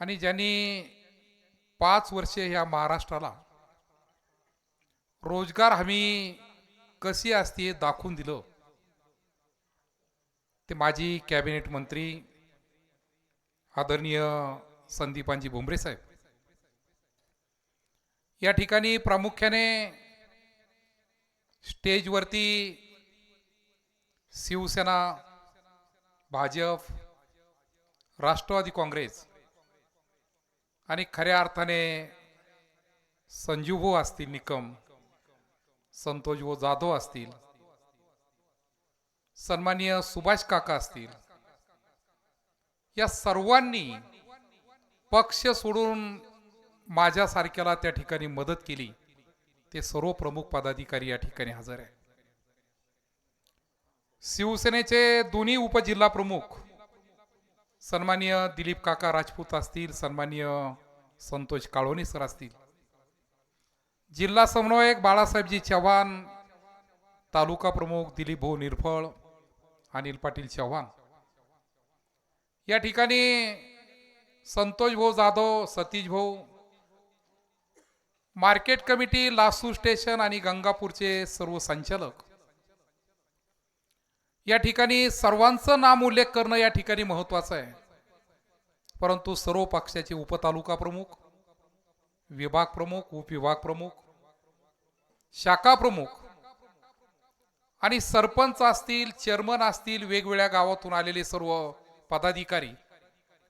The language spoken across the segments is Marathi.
आणि ज्यांनी पाच वर्षे ह्या महाराष्ट्राला रोजगार हमी कशी असते हे दाखवून दिलं ते माजी कॅबिनेट मंत्री आदरणीय संदीपांजी भुमरे साहेब. या ठिकाणी प्रामुख्याने स्टेजवरती शिवसेना भाजप राष्ट्रवादी काँग्रेस आणि खऱ्या अर्थाने संजीवभाऊ असतील निकम संतोषभाऊ जाधव असतील सन्माननीय सुभाष काका असतील या सर्वांनी पक्ष सोडून माझ्यासारख्याला त्या ठिकाणी मदत केली ते सर्व प्रमुख पदाधिकारी या ठिकाणी हजर आहे शिवसेनेचे दोन्ही उपजिल्हा प्रमुख सन्माननीय दिलीप काका राजपूत असतील सन्माननीय संतोष काळोनी सर असतील. जिल्हा समन्वयक बाळासाहेबजी चव्हाण तालुका प्रमुख दिलीप भाऊ निरफळ अनिल पाटील चव्हाण. या ठिकाणी संतोष भाऊ जाधव सतीश भाऊ मार्केट कमिटी लासू स्टेशन आणि गंगापूरचे सर्व संचालक या ठिकाणी सर्वांचं नाम उल्लेख करणं या ठिकाणी महत्वाचं आहे. परंतु सर्व पक्षाचे उपतालुका प्रमुख विभाग प्रमुख उपविभाग प्रमुख शाखा प्रमुख आणि सरपंच असतील चेअरमन असतील वेगवेगळ्या गावातून आलेले सर्व पदाधिकारी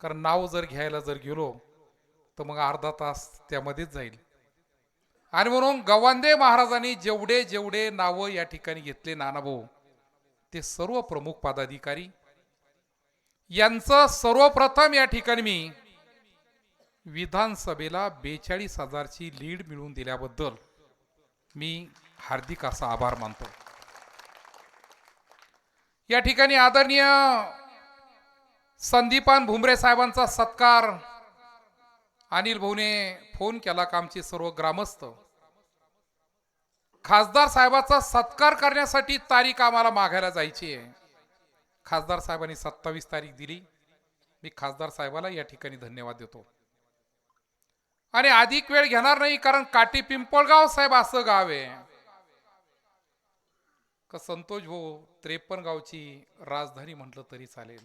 कारण नाव जर घ्यायला जर गेलो तर मग अर्धा तास त्यामध्येच जाईल. आणि म्हणून गवांदे महाराजांनी जेवढे जेवढे नावं या ठिकाणी घेतले नानाभाऊ ते सर्व प्रमुख पदाधिकारी. यांचं सर्वप्रथम या ठिकाणी मी विधानसभेला बेचाळीस हजारची लीड मिळवून दिल्याबद्दल मी हार्दिक असा आभार मानतो. या ठिकाणी आदरणीय संदीपान भुमरे साहेबांचा सत्कार. अनिल भाऊने फोन केला का आमचे सर्व ग्रामस्थ? खासदार साहेबाचा सत्कार करण्यासाठी तारीख आम्हाला मागायला जायची आहे. खासदार साहेबांनी सत्तावीस तारीख दिली. मी खासदार साहेबाला या ठिकाणी धन्यवाद देतो. आणि अधिक वेळ घेणार नाही कारण काटी पिंपळगाव साहेब असं गाव आहे. का संतोष भाऊ त्रेपन्न गावची राजधानी म्हटलं तरी चालेल.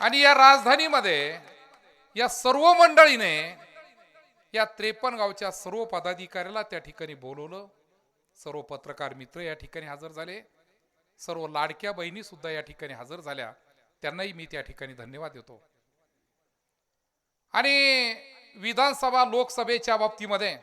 आणि या राजधानीमध्ये या सर्व मंडळीने या त्रेपन्न गावच्या सर्व पदाधिकाऱ्याला त्या ठिकाणी बोलवलं. सर्व पत्रकार मित्र या ठिकाणी हजर झाले. सर्व लाडक्या बहिणी सुद्धा या ठिकाणी हजर झाल्या. त्यांनाही मी त्या ठिकाणी धन्यवाद देतो. आणि विधानसभा लोकसभेच्या बाबतीमध्ये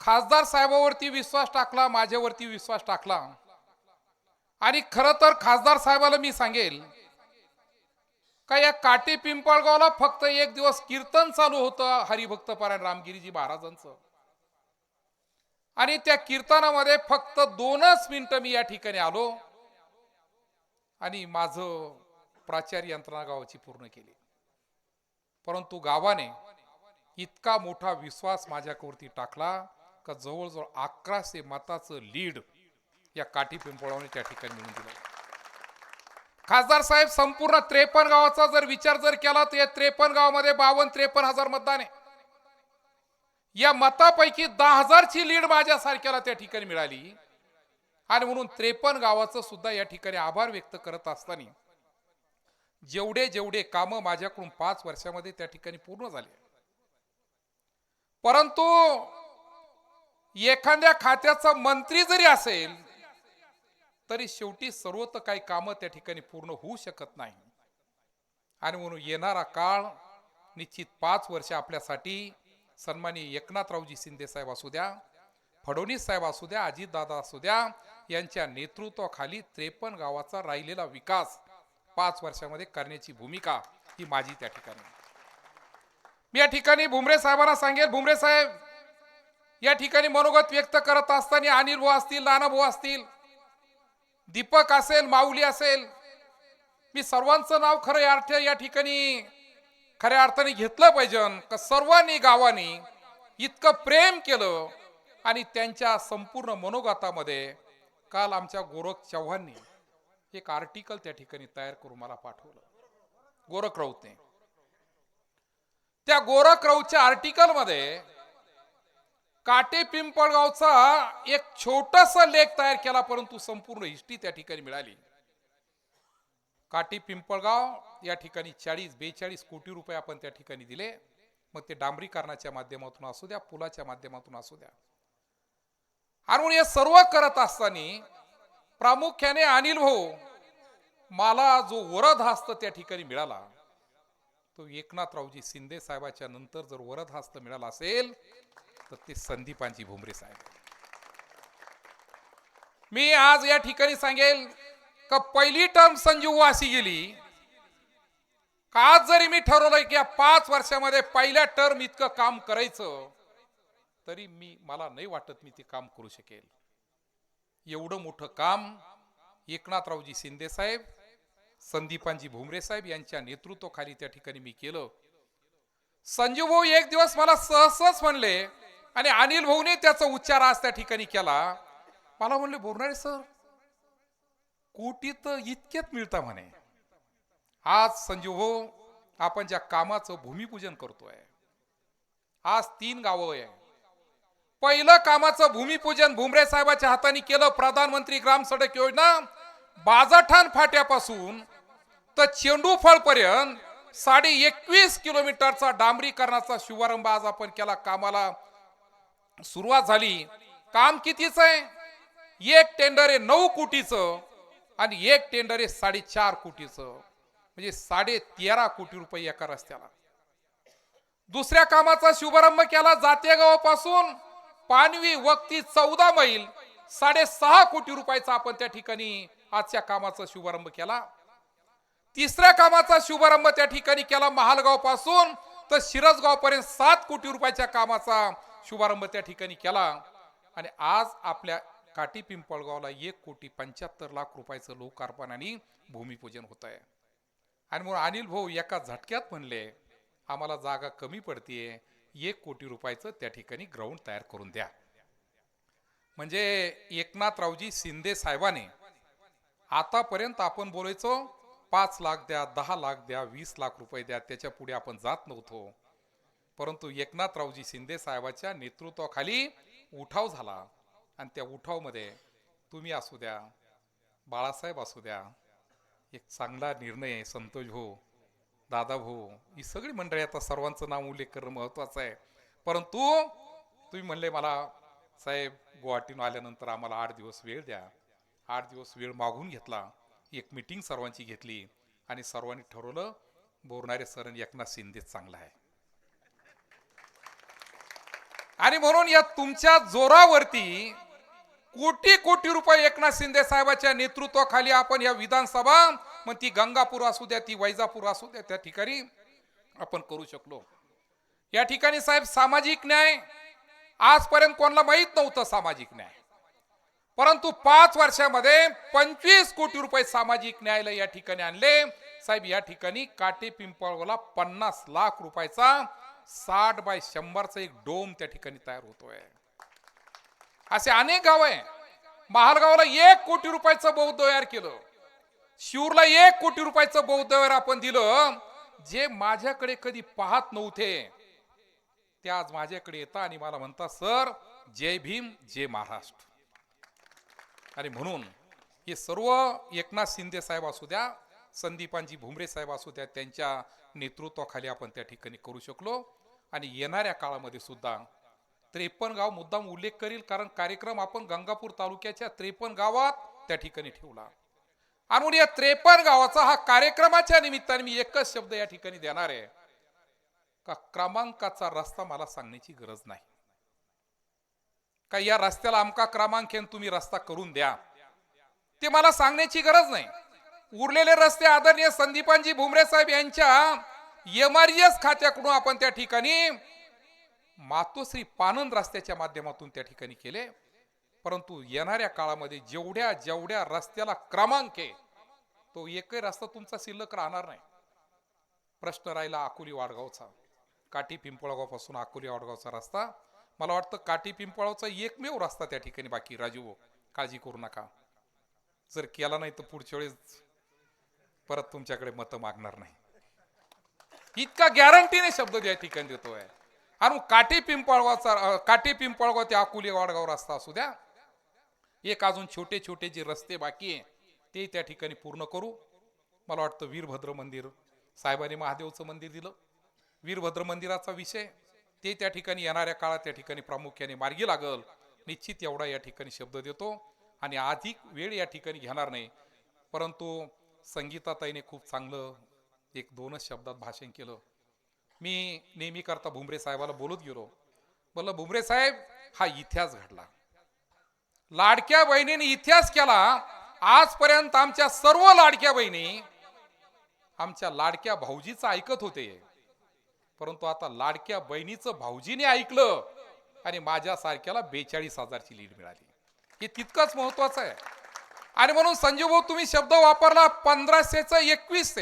खासदार साहेबावरती विश्वास टाकला माझ्यावरती विश्वास टाकला. आणि खरं तर खासदार साहेबाला मी सांगेल का या काटे पिंपळगावला फक्त एक दिवस कीर्तन चालू होतं हरिभक्त परायण रामगिरीजी महाराजांचं? आणि त्या कीर्तनामध्ये फक्त दोनच मिनिटं मी या ठिकाणी आलो आणि माझं प्राचार्य यंत्रणा गावाची पूर्ण केली. परंतु गावाने इतका मोठा विश्वास माझ्यावरती टाकला का जवळजवळ अकराशे मताचं लीड या काठी पिंपळावने त्या ठिकाणी मिळून दिलं. खासदार साहेब संपूर्ण त्रेपन्न गावाचा जर विचार जर केला तर या त्रेपन्न गावामध्ये बावन्न त्रेपन्न हजार मतदान आहे. या मतापैकी दहा हजारची लीड माझ्यासारख्याला त्या ठिकाणी मिळाली. आणि म्हणून त्रेपन्न गावाचं सुद्धा या ठिकाणी आभार व्यक्त करत असताना जेवढे जेवढे कामं माझ्याकडून पाच वर्षामध्ये त्या ठिकाणी पूर्ण झाले. परंतु एखाद्या खात्याचा मंत्री जरी असेल तरी शेवटी सर्वत काही कामं त्या ठिकाणी पूर्ण होऊ शकत नाही आणि म्हणून येणारा काळ निश्चित पाच वर्ष आपल्यासाठी सन्माननीय एकनाथरावजी शिंदे साहेब असू द्या फडणवीस साहेब असू द्या अजितदादा असू द्या यांच्या नेतृत्वाखाली त्रेपन्न गावाचा राहिलेला विकास पाच वर्षामध्ये करण्याची भूमिका ही माझी त्या ठिकाणी आहे. मी या ठिकाणी भुमरे साहेबांना सांगेल भुमरे साहेब या ठिकाणी मनोगत व्यक्त करत असताना अनिल भाऊ असतील नाना भाऊ असतील दीपक असेल माऊली असेल. मी सर्वांचं नाव खरं अर्थ या ठिकाणी खऱ्या अर्थाने घेतलं पाहिजे. का सर्वांनी गावांनी इतकं प्रेम केलं आणि त्यांच्या संपूर्ण मनोगतामध्ये काल आमच्या गोरख चव्हाणनी एक आर्टिकल त्या ठिकाणी तयार करून मला पाठवलं. गोरख राऊतने. त्या गोरख राऊतच्या आर्टिकलमध्ये काटे पिंपळगावचा एक छोटासा लेख तयार केला परंतु संपूर्ण हिस्ट्री त्या ठिकाणी मिळाली. काटे पिंपळगाव या ठिकाणी चाळीस बेचाळीस कोटी रुपये आपण त्या ठिकाणी दिले. मग ते डांबरीकरणाच्या माध्यमातून असू द्या पुलाच्या माध्यमातून असू द्या. आणि म्हणून हे सर्व करत असताना प्रामुख्याने अनिल भाऊ मला जो वरदहस्त त्या ठिकाणी मिळाला तो एकनाथरावजी शिंदे साहेबाच्या नंतर जर वरदहस्त मिळाला असेल तर ते संदीपांची भुमरे साहेब. मी आज या ठिकाणी सांगेल का पहिली टर्म संजीव अशी गेली. का आज जरी मी ठरवलंय की या पाच वर्षामध्ये पहिल्या टर्म इतकं काम करायचं तरी मी मला नाही वाटत मी ते काम करू शकेल. एवढं मोठं काम एकनाथरावजी शिंदे साहेब संदीपांजी भुमरे साहेब यांच्या नेतृत्वाखाली त्या ठिकाणी मी केलं. संजीव भाऊ एक दिवस मला सहसच म्हणले आणि अनिल भाऊने त्याचा उच्चार आज त्या ठिकाणी केला. मला म्हणले बोरणारे सर कोटी तर इतकेच मिळता म्हणे. आज संजीव भाऊ आपण ज्या कामाचं भूमिपूजन करतोय आज तीन गावं आहे. पहिलं कामाचं भूमिपूजन भुमरे साहेबाच्या हाताने केलं प्रधानमंत्री ग्राम सडक योजना. बाजाठाण फाट्यापासून तर चेंडू पर्यंत साडे एकवीस किलोमीटरचा डांबरीकरणाचा शुभारंभ आज आपण केला कामाला. सुरुवात झाली. काम कितीच आहे? एक टेंडर आहे नऊ कोटीचं आणि एक टेंडर आहे साडेचार कोटीचं. म्हणजे साडे तेरा कोटी रुपये एका रस्त्याला. दुसऱ्या कामाचा शुभारंभ केला जातेगावापासून. पानवी वक्ती चौदा मैल साडेसहा कोटी रुपयाचा आपण त्या ठिकाणी आजच्या कामाचा शुभारंभ केला. तिसऱ्या कामाचा शुभारंभ त्या ठिकाणी केला महालगावपासून तर शिरसगाव पर्यंत सात कोटी रुपयाच्या कामाचा शुभारंभ त्या ठिकाणी केला. आणि आज आपल्या काटी पिंपळगावला एक कोटी पंच्याहत्तर लाख रुपयाचं लोकार्पण आणि भूमिपूजन होत आहे आणि म्हणून अनिल भाऊ एका झटक्यात म्हणले आम्हाला जागा कमी पडतीये. एक कोटी रुपयाचं त्या ठिकाणी ग्राउंड तयार करून द्या. म्हणजे एकनाथरावजी शिंदे साहेबाने आतापर्यंत आपण बोलायचो पाच लाख द्या दहा लाख द्या वीस लाख रुपये द्या त्याच्या पुढे आपण जात नव्हतो. परंतु एकनाथरावजी शिंदे साहेबाच्या नेतृत्वाखाली उठाव झाला. आणि त्या उठावमध्ये तुम्ही असू द्या बाळासाहेब असू द्या एक चांगला निर्णय आहे संतोष भाऊ दादा भाऊ ही सगळी मंडळी आता सर्वांचं नाव उल्लेख करणं महत्वाचं आहे. परंतु तुम्ही म्हणले मला साहेब गुवाहाटीनं आल्यानंतर आम्हाला आठ दिवस वेळ द्या. आठ दिवस वेळ मागून घेतला. एक मिटिंग सर्वांची घेतली. आणि सर्वांनी ठरवलं बोरणारे सरण एकनाथ शिंदे चांगला आहे. आणि म्हणून या तुमच्या जोरावरती कोटी कोटी रुपये एकनाथ शिंदे साहेबांच्या नेतृत्वाखाली आपण या विधानसभा मग ती गंगापूर असू द्या ती वैजापूर असू द्या त्या ठिकाणी आपण करू शकलो. या ठिकाणी साहेब सामाजिक न्याय आजपर्यंत कोणाला माहीत नव्हतं सामाजिक न्याय. परंतु पाच वर्षामध्ये पंचवीस कोटी रुपये सामाजिक न्यायालय या ठिकाणी आणले. साहेब या ठिकाणी काटे पिंपळगावला पन्नास लाख रुपयाचा साठ बाय शंभरचा एक डोम त्या ठिकाणी तयार होतोय. असे अनेक गाव आहे. महालगावला एक कोटी रुपयाचं बौद्ध तयार केलं. शिवरला एक कोटी रुपयाचं बौद्ध आपण दिलं. जे माझ्याकडे कधी पाहत नव्हते ते आज माझ्याकडे येतात आणि मला म्हणतात सर जय भीम जय महाराष्ट्र. आणि म्हणून हे सर्व एकनाथ शिंदे साहेब असू द्या संदीपांजी भुमरे साहेब असू द्या त्यांच्या नेतृत्वाखाली आपण त्या ठिकाणी करू शकलो. आणि येणाऱ्या काळामध्ये सुद्धा त्रेपन्न गाव मुद्दाम उल्लेख करील कारण कार्यक्रम आपण गंगापूर तालुक्याच्या त्रेपन्न गावात त्या ठिकाणी ठेवला. आणि म्हणून या त्रेपन्न गावाचा हा कार्यक्रमाच्या निमित्ताने मी एकच शब्द या ठिकाणी देणार आहे का क्रमांकाचा रस्ता मला सांगण्याची गरज नाही. का या रस्त्याला आमका क्रमांक तुम्ही रस्ता करून द्या. ते मला सांगण्याची गरज नाही. उरलेले रस्ते आदरणीय संदीपांजी भुमरे साहेब यांच्या एम आर एस खात्याकडून आपण त्या ठिकाणी मातोश्री पानंद रस्त्याच्या माध्यमातून त्या ठिकाणी केले. परंतु येणाऱ्या काळामध्ये जेवढ्या जेवढ्या रस्त्याला क्रमांक आहे तो एकही रस्ता तुमचा शिल्लक राहणार नाही. प्रश्न राहिला अकोली वाडगावचा. काठी पिंपळगावपासून अकोली वाडगावचा रस्ता. मला वाटतं काठी पिंपळावचा एकमेव रस्ता त्या ठिकाणी बाकी राजू काळजी करू नका. जर केला नाही तर पुढच्या वेळेस परत तुमच्याकडे मतं मागणार नाही. इतका गॅरंटीने शब्द या ठिकाणी देतो आहे मग काटे पिंपळगावचा काटे पिंपळगाव ते अकोले वाडगाव रस्ता असू द्या. एक अजून छोटे छोटे जे रस्ते बाकी आहे ते त्या ठिकाणी पूर्ण करू. मला वाटतं वीरभद्र मंदिर साहेबांनी महादेवचं मंदिर दिलं. वीरभद्र मंदिराचा विषय ते त्या ठिकाणी येणाऱ्या काळात त्या ठिकाणी प्रामुख्याने मार्गी लागल. निश्चित एवढा या ठिकाणी शब्द देतो आणि अधिक वेळ या ठिकाणी घेणार नाही. परंतु संगीताताईने खूप चांगलं एक दोनच शब्दात भाषण केलं. मी नेहमी करता भुमरे साहेबाला बोलत गेलो. बोललं भुमरे साहेब हा इतिहास घडला. लाडक्या बहिणीने इतिहास केला. आजपर्यंत आमच्या सर्व लाडक्या बहिणी आमच्या लाडक्या भाऊजीचं ऐकत होते. परंतु आता लाडक्या बहिणीचं भाऊजीने ऐकलं आणि माझ्या सारख्याला बेचाळीस हजारची लीड मिळाली. हे तितकंच महत्वाचं आहे. आणि म्हणून संजीव भाऊ तुम्ही शब्द वापरला पंधराशेचं एकवीस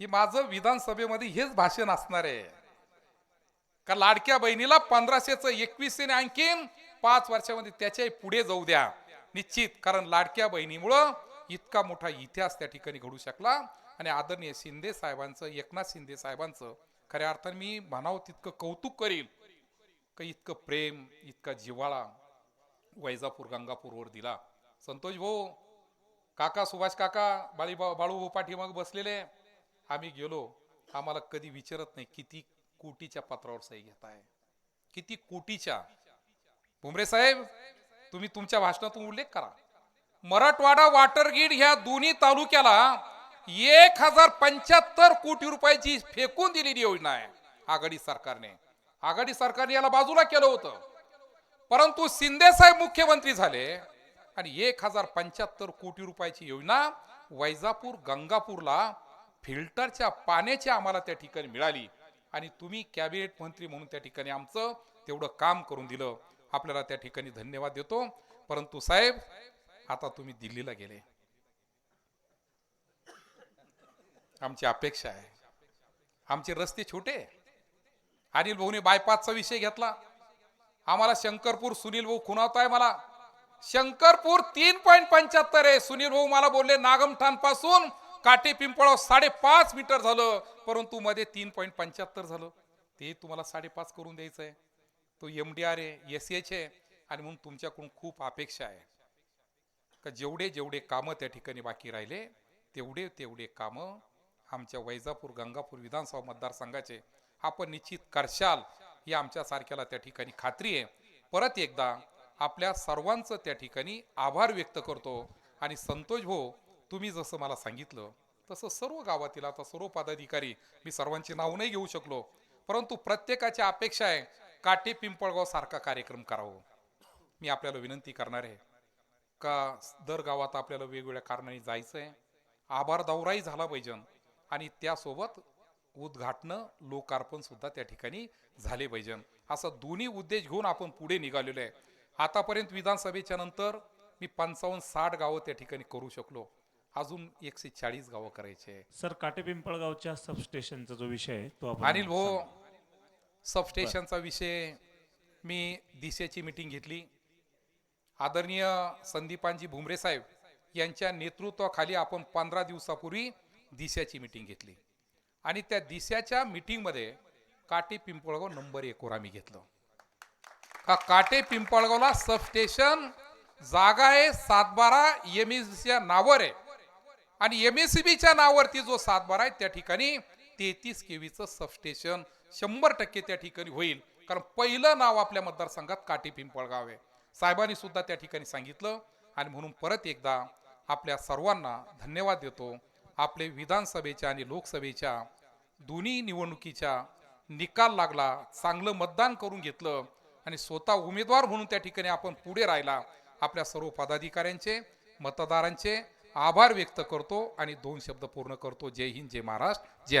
ही माझं विधानसभेमध्ये हेच भाषण असणार आहे. का लाडक्या बहिणीला पंधराशेच एकवीस आणखीन पाच वर्षामध्ये त्याच्याही पुढे जाऊ द्या. निश्चित कारण लाडक्या बहिणीमुळं इतका मोठा इतिहास त्या ठिकाणी घडू शकला. आणि आदरणीय शिंदे साहेबांचं एकनाथ शिंदे साहेबांचं खऱ्या अर्थाने मी म्हणावं तितकं कौतुक करील का इतकं प्रेम इतका जिव्हाळा वैजापूर गंगापूरवर दिला. संतोष भाऊ काका सुभाष काका बाळी बाळू भाऊ पाठीमाग बसलेले. आम्ही गेलो आम्हाला कधी विचारत नाही किती कोटीच्या पत्रावर सही घेताय. किती कोटीच्या. भुमरे साहेब तुम्ही तुमच्या भाषणातून उल्लेख करा. मराठवाडा वाटरगीड ह्या दोन्ही तालुक्याला एक हजार पंच्याहत्तर कोटी रुपयाची फेकून दिलेली योजना आहे आघाडी सरकारने. आघाडी सरकारने याला बाजूला केलं होतं. परंतु शिंदे साहेब मुख्यमंत्री झाले आणि एक हजार पंच्याहत्तर कोटी रुपयाची योजना वैजापूर गंगापूरला फिल्टरच्या पाण्याची आम्हाला त्या ठिकाणी मिळाली. आणि तुम्ही कॅबिनेट मंत्री म्हणून त्या ठिकाणी आमचं तेवढं काम करून दिलं. आपल्याला त्या ठिकाणी धन्यवाद देतो. परंतु साहेब आता तुम्ही दिल्लीला गेले. आमची अपेक्षा आहे. आमचे रस्ते छोटे. अनिल भाऊने बायपासचा विषय घेतला. आम्हाला शंकरपूर सुनील भाऊ खुणावताय मला. शंकरपूर तीन पॉईंट पंच्याहत्तर आहे. सुनील भाऊ मला बोलले नागमठाणपासून काटे पिंपळ साडेपाच मीटर झालं परंतु मध्ये तीन पॉईंट पंच्याहत्तर झालं. ते तुम्हाला साडेपाच करून द्यायचं आहे तो एम डी आर आहे एस एच आहे आणि म्हणून तुमच्याकडून खूप अपेक्षा आहे. का जेवढे जेवढे कामं त्या ठिकाणी बाकी राहिले तेवढे तेवढे कामं आमच्या वैजापूर गंगापूर विधानसभा मतदारसंघाचे आपण निश्चित करशाल ही आमच्यासारख्याला त्या ठिकाणी खात्री आहे. परत एकदा आपल्या सर्वांचं त्या ठिकाणी आभार व्यक्त करतो आणि संतोष भाऊ तुम्ही जसं मला सांगितलं तसं सर्व गावातील आता सर्व पदाधिकारी मी सर्वांची नाव नाही घेऊ शकलो. परंतु प्रत्येकाची अपेक्षा आहे काटे पिंपळगाव सारखा कार्यक्रम करावं. मी आपल्याला विनंती करणार आहे का दर गावात आपल्याला वेगवेगळ्या कारणाने जायचं आहे आभार दौराही झाला पाहिजे आणि त्यासोबत उद्घाटनं लोकार्पण सुद्धा त्या ठिकाणी झाले पाहिजे. असं दोन्ही उद्देश घेऊन आपण पुढे निघालेलो आहे. आतापर्यंत विधानसभेच्या नंतर मी पंचावन्न साठ गावं त्या ठिकाणी करू शकलो. अजून एकशे चाळीस गावं करायचे. आहे सर काटेपिंपळगावच्या सबस्टेशनचा जो विषय आहे तो आपण अनिल भाऊ सबस्टेशनचा विषय मी दिशेची मीटिंग घेतली. आदरणीय संदीपांजी भुमरे साहेब यांच्या नेतृत्वाखाली आपण पंधरा दिवसापूर्वी दिशाची मीटिंग घेतली. आणि त्या दिशाच्या मीटिंगमध्ये काटे पिंपळगाव नंबर एकवर आम्ही घेतलं. का काटे पिंपळगावला सबस्टेशन जागा आहे सातबारा एम च्या नावावर आहे. आणि एम एस बीच्या नावावरती जो सातबारा आहे त्या ठिकाणी तेहतीस केवीचं सबस्टेशन शंभर टक्के त्या ठिकाणी होईल. कारण पहिलं नाव आपल्या मतदारसंघात काटे पिंपळगाव आहे. साहेबांनी सुद्धा त्या ठिकाणी सांगितलं आणि म्हणून परत एकदा आपल्या सर्वांना धन्यवाद देतो. आपले विधानसभेच्या आणि लोकसभेच्या दोन्ही निवडणुकीच्या निकाल लागला चांगलं मतदान करून घेतलं आणि स्वतः उमेदवार म्हणून त्या ठिकाणी आपण पुढे राहिला. आपल्या सर्व पदाधिकाऱ्यांचे मतदारांचे आभार व्यक्त करतो आणि दोन शब्द पूर्ण करतो. जय हिंद जय महाराष्ट्र जय